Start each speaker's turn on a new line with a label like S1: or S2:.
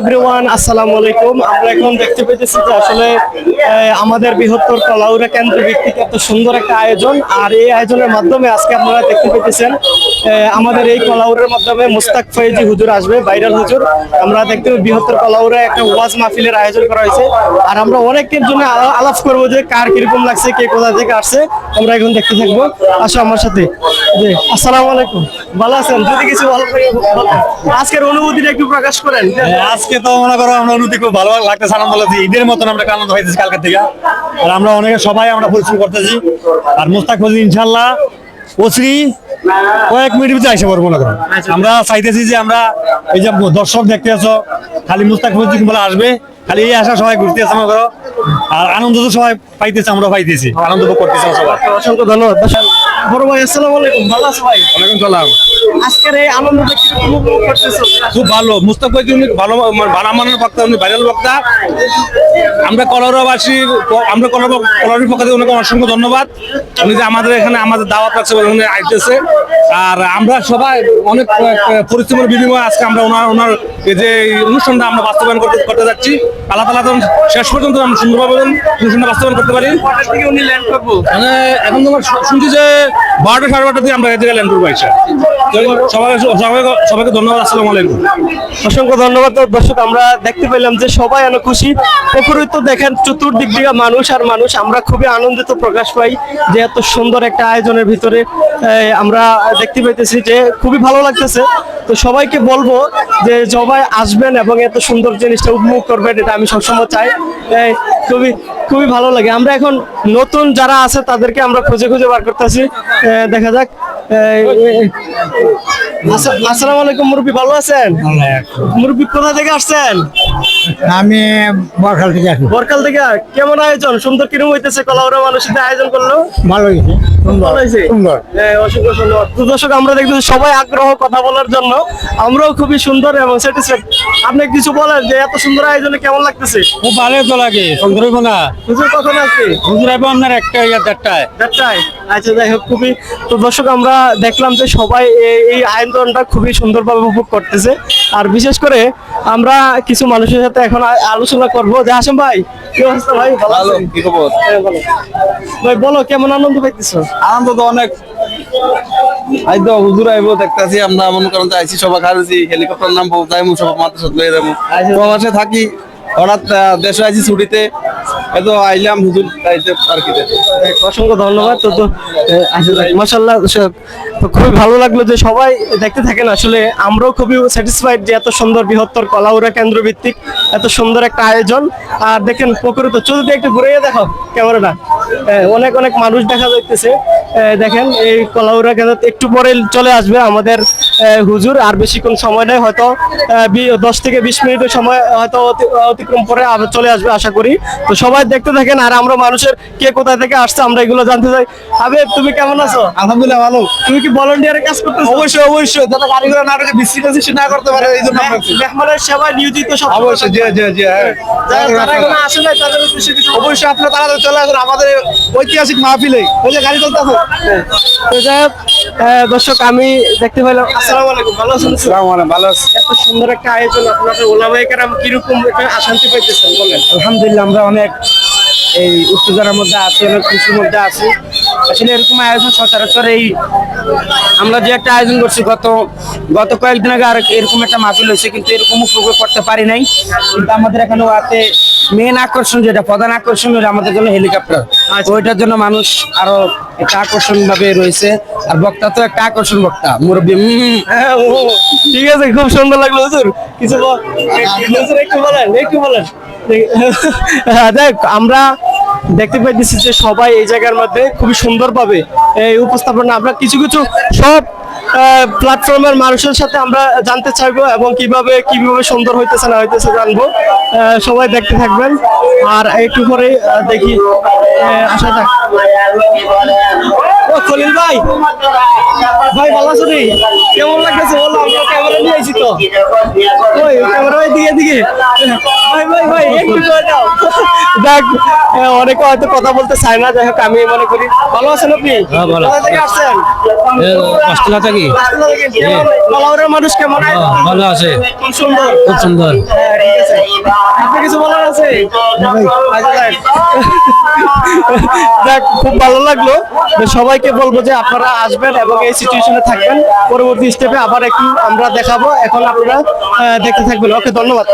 S1: Everyone আসসালামু আলাইকুম আমরা এখন দেখতে পেতেছি যে আসলে আমাদের বৃহত্তর কলাউরা কেন্দ্র ভিত্তিক এত সুন্দর একটা আয়োজন। আর এই আয়োজনের মাধ্যমে আজকে আপনারা দেখতে পেতেছেন আমাদের এই কলাউরের মাধ্যমে মুস্তাক ফয়েজি হুজুর আসবে, ভাইরাল হুজুর। আমরা দেখতে বৃহত্তর কলাউরা একটা ওয়াজ মাহফিলের আয়োজন করা হয়েছে। আর আমরা অনেকের জন্য আলাপ করব যে কার কীরকম লাগছে, কে কোথা থেকে আসছে। আমরা এখন দেখতে থাকব। আসো আমার সাথে। আসসালামু আলাইকুম। ভালো আছেন? যদি কিছু ভালো আজকের অনুভূতিটা একটু প্রকাশ করেন।
S2: আজকে তো মনে করো আমরা অনুভূতি খুব ভালো লাগতেছে, আনন্দ লাগছে ঈদের মতন আমরা আনন্দ হইতেছি কালকে থেকে আর আমরা অনেকে সবাই আমরা পরিশ্রম করতেছি। আর মুস্তাক ফজিল ইনশাল্লাহ কয়েক মিনিট ভিতরে আসে পড়ব মনে করো। আমরা চাইতেছি যে আমরা এই যে দর্শক দেখতে আছো খালি মুস্তাক বলে আসবে খালি এই আসা সবাই ঘুরতে আসে করো আর আনন্দ তো সবাই পাইতেছে আমরা পাইতেছি। আনন্দ উপভোগ করতেছি সবাই।
S1: অসংখ্য ধন্যবাদ। বড় ভাই আসসালামু আলাইকুম। ভালো আছো ভাই?
S2: ওয়ালাইকুম সালাম।
S1: আজকের এই আনন্দটা কীরকম উপভোগ করতেছো?
S3: খুব ভালো। উনি ভালো ভালো মানের বক্তা উনি ভাইরাল বক্তা। আমরা কলরাবাসীর আমরা কলরের পক্ষ থেকে ওনাকে অসংখ্য ধন্যবাদ। উনি যে আমাদের এখানে আমাদের দাওয়াত আছে ওখানে আইতেছে। আর আমরা সবাই অনেক পরিশ্রমের বিনিময়ে আজকে আমরা ওনার ওনার এই যে অনুষ্ঠানটা আমরা বাস্তবায়ন করতে করতে যাচ্ছি। আল্লাহ তালা যেন শেষ পর্যন্ত আমরা সুন্দরভাবে অনুষ্ঠানটা বাস্তবায়ন করতে পারি। মানে এখন তোমার শুনছি যে বারোটা সাড়ে বারোটা দিয়ে আমরা এদিকে ল্যান্ড করব এসে সবাই, সবাইকে ধন্যবাদ
S1: ধন্যবাদ। আমরা দেখতে পেলাম যে সবাই খুশি। দেখেন, চতুর্দিক দিকে মানুষ আর মানুষ। আমরা খুবই আনন্দিত প্রকাশ পাই যে এত সুন্দর একটা আয়োজনের ভিতরে। আমরা দেখতে পাইতেছি যে খুবই ভালো লাগতেছে। তো সবাইকে বলব যে সবাই আসবেন এবং এত সুন্দর জিনিসটা উপভোগ করবেন এটা আমি সবসময় চাই। খুবই খুবই ভালো লাগে। আমরা এখন নতুন যারা আছে তাদেরকে আমরা খুঁজে খুঁজে বার করতেছি। দেখা যাক। আসসালামু আলাইকুম মুরব্বী ভালো আছেন? মুরব্বী কোথা থেকে আসছেন?
S4: আমি বরখাল থেকে
S1: বরকাল থেকে। কেমন আয়োজন? সুন্দর কিরম হইতেছে? কলাউরা মানুষের আয়োজন করল?
S4: ভালো হয়েছে
S1: হ্যাঁ, দর্শক আমরা দেখতেছি সবাই আগ্রহ কথা বলার জন্য। আমরাও খুবই সুন্দর এবং স্যাটিসফাইড আপনি কিছু বলেন যে এত সুন্দর আয়োজনে কেমন লাগতেছে?
S2: খুব ভালো তো লাগে। সুন্দর হইব না।
S1: হুজুর কখন আসবে?
S2: হুজুর আইবো আপনার একটা ইয়া দেড়টায়।
S1: দেড়টায়? আচ্ছা যাই হোক খুবই তো দর্শক আমরা দেখলাম যে সবাই এই- এই আয়োজনটা খুবই সুন্দরভাবে উপভোগ করতেছে। আর বিশেষ করে আমরা কিছু মানুষের সাথে এখন আলোচনা করব। যে হাসিম ভাই কি অবস্থা ভাই? ভালো
S3: কি খবর?
S1: হ্যাঁ, ভালো। ভাই বলো কেমন আনন্দ পাইতেছো?
S3: আনন্দ তো অনেক। আইতো হুজুর আইবো দেখতাছি আমরা মনে করেন সবাই খারছি হেলিকপ্টার নামবো যাইমু সব মাদ্রাসা লয়ে যাব। প্রবাসে থাকি হঠাৎ দেশে আইসি ছুটিতে। এত আইলাম হুজুর আইতে আর কি
S1: অসংখ্য ধন্যবাদ, তো তো মাসাল্লাহ খুবই ভালো লাগল যে সবাই দেখতে থাকেন। আসলে আমরাও খুবই স্যাটিসফাইড যে এত সুন্দর বৃহত্তর কলাউরা কেন্দ্র ভিত্তিক এত সুন্দর একটা আয়োজন। আর দেখেন প্রকৃত চতুর্থ একটু ঘুরে দেখো ক্যামেরাটা। অনেক অনেক মানুষ দেখা যাইতেছে। দেখেন, এই কলাউরা কেন্দ্র একটু পরে চলে আসবে আমাদের হুজুর আর বেশিক্ষণ সময় নেই হয়তো দশ থেকে বিশ মিনিটের সময় হয়তো অতিক্রম করে আবার চলে আসবে আশা করি। তো সবাই দেখতে থাকেন আর আমরা মানুষের কে কোথায় থেকে আসছে আমরা এগুলো জানতে চাই। আবে তুমি কেমন আছো?
S3: আলহামদুলিল্লাহ ভালো।
S1: তুমি কি ভলান্টিয়ারে কাজ করতেছো?
S3: অবশ্যই অবশ্যই। যাতে কারিগর না রেখে বিশ্রী কাছে না করতে পারে এই জন্য।
S1: মেহমানের সেবায় নিয়োজিত সব
S3: অবশ্যই জি জি জি হ্যাঁ।
S1: যারা এখনও আসে নাই তাদের উদ্দেশ্যে কিছু
S3: অবশ্যই আপনারা তাড়াতাড়ি চলে আসুন আমাদের ঐতিহাসিক মাহফিলে। ওই যে গাড়ি চলতেছে।
S1: তো যাই দর্শক আমি দেখতে পেলাম আসসালামু আলাইকুম ভালো আছেন?
S3: আসসালামু আলাইকুম ভালো আছি।
S1: এত সুন্দর একটা আয়োজন আপনাদের ওলামায়ে কেরাম কীরকম একটা পাইতেছেন বলেন।
S4: আলহামদুলিল্লাহ আমরা অনেক এই উত্তেজনার মধ্যে আছি অনেক খুশির মধ্যে আছি। আসলে এরকম আয়োজন সচরাচর এই আমরা যে একটা আয়োজন করছি গত গত কয়েকদিন আগে আর এরকম একটা মাহফিল হয়েছে কিন্তু এরকম উপভোগ করতে পারি নাই। কিন্তু আমাদের এখানে মেন আকর্ষণ যেটা প্রধান আকর্ষণ হলো আমাদের জন্য হেলিকপ্টার ওইটার জন্য মানুষ আরও একটা আকর্ষণ ভাবে রয়েছে। আর বক্তা তো একটা আকর্ষণ বক্তা মুরব্বী।
S1: হ্যাঁ, ঠিক আছে খুব সুন্দর লাগল হুজুর। কিছু একটু বলেন একটু বলেন। হ্যাঁ, দেখ আমরা দেখতে পাইতেছি যে সবাই এই জায়গার মধ্যে খুবই সুন্দর পাবে এই উপস্থাপনা আমরা কিছু কিছু সব প্ল্যাটফর্মের মানুষের সাথে আমরা জানতে চাইব এবং কীভাবে কীভাবে সুন্দর হইতেছে না হইতেছে জানব। সবাই দেখতে থাকবেন। আর একটু পরে দেখি। আসা যাক ও, খলিল ভাই। ভাই, ভালো আছো কেমন লাগতেছে? বলো ক্যামেরা নিয়ে তো। ওই ক্যামেরা ভাই দিকে দিকে ভাই ভাই ভাই, একটু দাও দেখ অনেকে হয়তো কথা বলতে চায় না যাই হোক আমি মনে করি। ভালো আছেন আপনি?
S2: হ্যাঁ।
S1: কোথা থেকে আসছেন?
S2: থাকি।
S1: কলাউরের মানুষ কেমন?
S2: ভালো আছে।
S1: খুব সুন্দর।
S2: খুব সুন্দর।
S1: আচ্ছা, যাক। যাক খুব ভালো লাগল। সবাইকে বলব যে আপনারা আসবেন এবং এই সিচুয়েশনে থাকবেন। পরবর্তী স্টেপে আবার একটু আমরা দেখাবো। এখন আপনারা দেখতে থাকবেন। ওকে ধন্যবাদ।